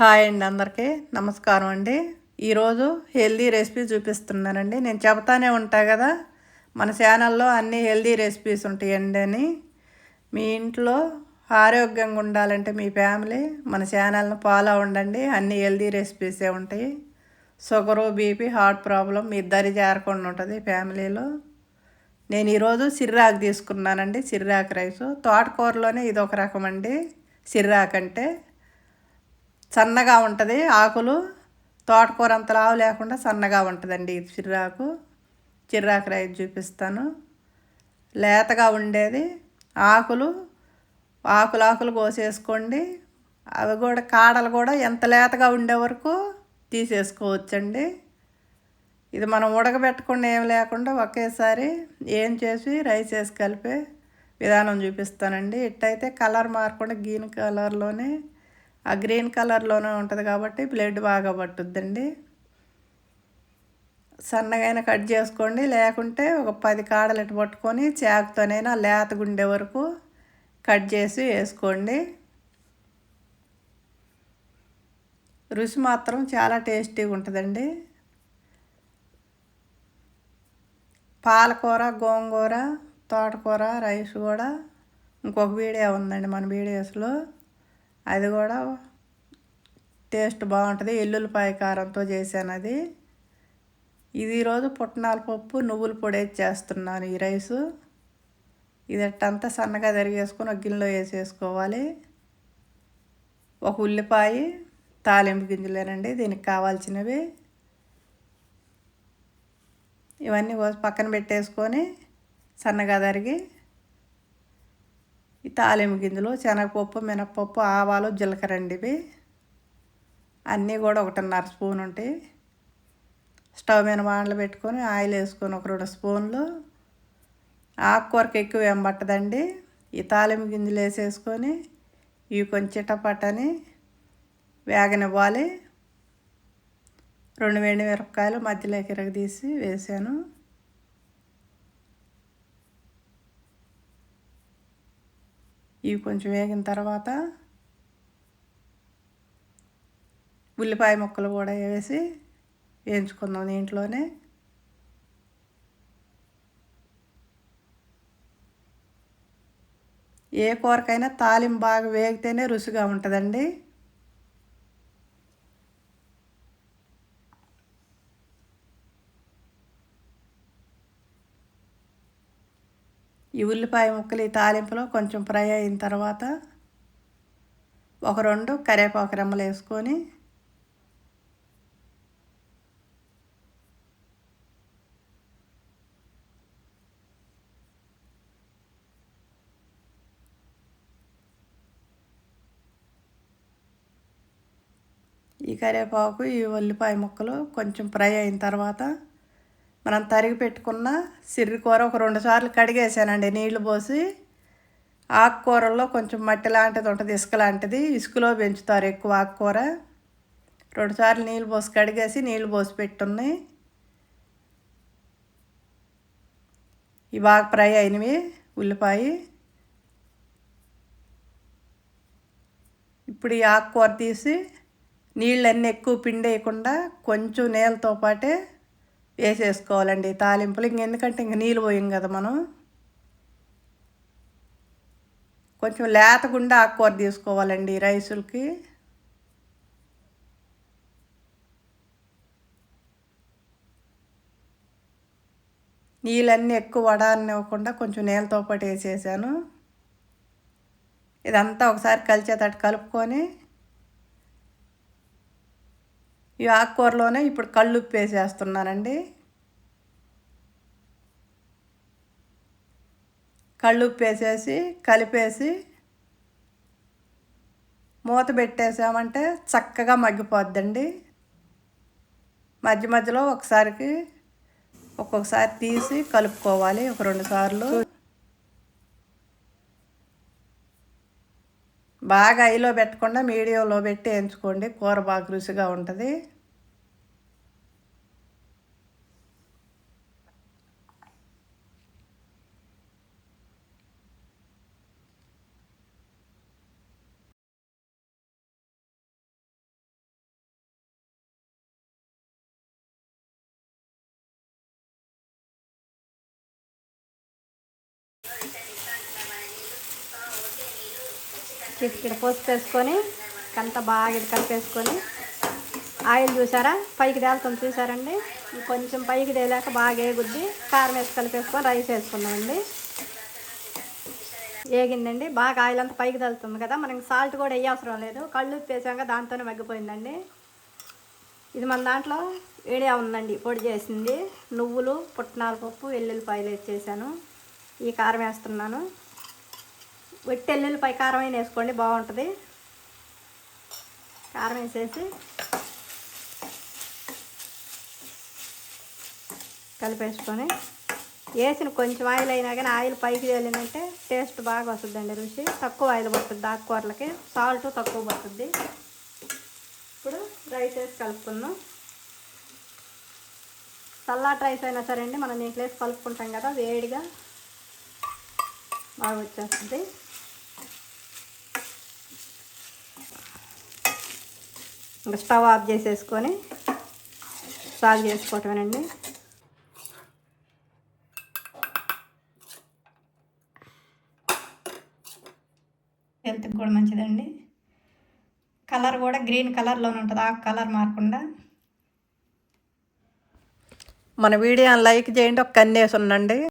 Hi అండి అందరికీ. నమస్కారం అండి. ఈరోజు హెల్దీ రెసిపీ చూపిస్తున్నానండి. నేను చెబుతానే ఉంటా కదా మన ఛానల్లో అన్ని హెల్దీ రెసిపీస్ ఉంటాయండి అని. మీ ఇంట్లో ఆరోగ్యంగా ఉండాలంటే మీ ఫ్యామిలీ మన ఛానల్ని ఫాలో ఉండండి అన్ని హెల్దీ రెసిపీసే ఉంటాయి. షుగరు బీపీ హార్ట్ ప్రాబ్లం మీ ఇద్దరి చేరకుండా ఉంటుంది ఫ్యామిలీలో. నేను ఈరోజు సిర్రాకు తీసుకున్నానండి సిర్రాకు రైసు. తోటకూరలోనే ఇది ఒక రకం అండి సిర్రాకు అంటే సన్నగా ఉంటుంది. ఆకులు తోటకూర అంత లావు లేకుండా సన్నగా ఉంటుందండి ఇది చిర్రాకు. చిర్రాకు రైతు చూపిస్తాను. లేతగా ఉండేది. ఆకులు ఆకులు ఆకులు కోసేసుకోండి. అవి కూడా కాడలు కూడా ఎంత లేతగా ఉండే వరకు తీసేసుకోవచ్చండి. ఇది మనం ఉడకబెట్టకుండా ఏం లేకుండా ఒకేసారి ఏం చేసి రైస్ వేసి కలిపే విధానం చూపిస్తానండి. ఇట్టయితే కలర్ మారకుండా గ్రీన్ కలర్లోనే ఆ గ్రీన్ కలర్లోనే ఉంటుంది కాబట్టి బ్లడ్ బాగా పట్టుద్దండి. సన్నగైనా కట్ చేసుకోండి లేకుంటే ఒక పది కాడలు ఇటు పట్టుకొని చాకుతోనైనా లేత ఉండే వరకు కట్ చేసి వేసుకోండి. రుచి మాత్రం చాలా టేస్టీగా ఉంటుందండి. పాలకూర గోంగూర తోటకూర రైస్ కూడా ఇంకొక వీడియో ఉందండి మన వీడియోస్లో. అది కూడా టేస్ట్ బాగుంటుంది. ఎల్లుల్లిపాయ కారంతో చేశాను అది ఇది ఈరోజు పుట్నాల పప్పు నువ్వుల పొడి వేసి చేస్తున్నాను ఈ రైసు. ఇది అట్టంతా సన్నగా తరిగేసుకొని ఒక గిన్నెలో వేసేసుకోవాలి. ఒక ఉల్లిపాయ తాలింపు గింజలేనండి దీనికి కావాల్సినవి. ఇవన్నీ పక్కన పెట్టేసుకొని సన్నగా తరిగి ఈ తాలింపు గింజలు శనగపప్పు మినప్పప్పు ఆవాలు జీలకర్ర అండి ఇవి అన్నీ కూడా ఒకటిన్నర స్పూన్ ఉంటాయి. స్టవ్ మీద వానలు పెట్టుకొని ఆయిల్ వేసుకొని ఒక రెండు స్పూన్లు. ఆకుకూరకి ఎక్కువ ఏం పట్టదండి. ఈ తాలింపు గింజలు వేసేసుకొని ఇవి కొంచెం చిటపటని వేగనివ్వాలి. రెండు వేడి మిరపకాయలు మధ్యలోకి ఇరగదీసి వేసాను. ఇవి కొంచెం వేగిన తర్వాత ఉల్లిపాయ ముక్కలు కూడా వేసి వేయించుకుందాం దీంట్లోనే. ఏ కూరకైనా తాలింపు బాగా వేగితేనే రుచిగా ఉంటుందండి. ఈ ఉల్లిపాయ ముక్కలు ఈ తాలింపులో కొంచెం ఫ్రై అయిన తర్వాత ఒక రెండు కరివేపాకు రెమ్మలు వేసుకొని ఈ కరివేపాకు ఈ ఉల్లిపాయ ముక్కలు కొంచెం ఫ్రై అయిన తర్వాత మనం తరిగి పెట్టుకున్న సిర్రికూర ఒక రెండు సార్లు కడిగేసానండి. నీళ్ళు పోసి ఆకుకూరల్లో కొంచెం మట్టి లాంటిది ఉంటుంది ఇసుక లాంటిది ఇసుకలో పెంచుతారు ఎక్కువ ఆకుకూర. రెండుసార్లు నీళ్ళు పోసి కడిగేసి నీళ్ళు పోసి పెట్టున్నాయి ఇవి బాగా ఫ్రై అయినవి ఉల్లిపాయ. ఇప్పుడు ఈ ఆకుకూర తీసి నీళ్ళన్నీ ఎక్కువ పిండేయకుండా కొంచెం నీళ్ళతో పాటే వేసేసుకోవాలండి తాలింపులు. ఇంకెందుకంటే ఇంక నీళ్ళు పోయాం కదా మనం. కొంచెం లేతగుండా ఆకుకూర తీసుకోవాలండి రైసులకి. నీళ్ళన్నీ ఎక్కువ వడనివ్వకుండా కొంచెం నీళ్ళతో పాటు వేసేసాను. ఇదంతా ఒకసారి కలిసేటట్టు కలుపుకొని ఈ ఆకుకూరలోనే ఇప్పుడు కళ్ళు ఉప్పు వేసేస్తున్నానండి కళ్ళు ఉప్పు వేసేసి కలిపేసి మూత పెట్టేసామంటే చక్కగా మగ్గిపోద్దండి. మధ్య మధ్యలో ఒకసారికి ఒక్కొక్కసారి తీసి కలుపుకోవాలి ఒక రెండు సార్లు. బాగా ఐలో పెట్టకుండా మీడియంలో పెట్టి ఎంచుకోండి కూర బాగా రుచిగా ఉంటుంది. ఇక్కడ పసుపు వేసుకొని అంతా బాగా కలిపేసుకొని ఆయిల్ చూసారా? పైకి తేలుతుంది చూసారండి? కొంచెం పైకి తేలాక బాగా ఏగుద్ది. కారం వేసి కలిపేసుకొని రైస్ వేసుకున్నామండి ఏగిందండి. బాగా ఆయిల్ అంతా పైకి తలుతుంది కదా. మనకి సాల్ట్ కూడా వేయవసరం లేదు. కళ్ళు ఉప్పేసాక దాంతోనే మగ్గిపోయిందండి. ఇది మన దాంట్లో ఏడియా ఉందండి. పొడి చేసింది. నువ్వులు పుట్నాల పప్పు వెల్లుల్లిపాయలు వేసేసాను ఈ కారం వేస్తున్నాను. వెట్టి ఎల్లుల్లిపాయ కారం అయినా వేసుకోండి బాగుంటుంది. కారం వేసేసి కలిపేసుకొని వేసిన కొంచెం ఆయిల్ అయినా కానీ ఆయిల్ పైకి తేలిందంటే టేస్ట్ బాగా వస్తుందండి రుచి. తక్కువ ఆయిల్ పడుతుంది ఆకుకూరలకి సాల్ట్ తక్కువ పడుతుంది. ఇప్పుడు రైస్ వేసి కలుపుకుందాం. చల్లాటి రైస్ అయినా సరే అండి మనం దీంట్లో వేసి కలుపుకుంటాం కదా వేడిగా బాగా వచ్చేస్తుంది. ఇంకా స్టవ్ ఆఫ్ చేసేసుకొని సాగు చేసుకోవటమేనండి. హెల్త్కి కూడా మంచిదండి. కలర్ కూడా గ్రీన్ కలర్లోనే ఉంటుంది. ఆ కలర్ మారకుండా. మన వీడియోని లైక్ చేయండి. ఒక కన్నేసి ఉండండి.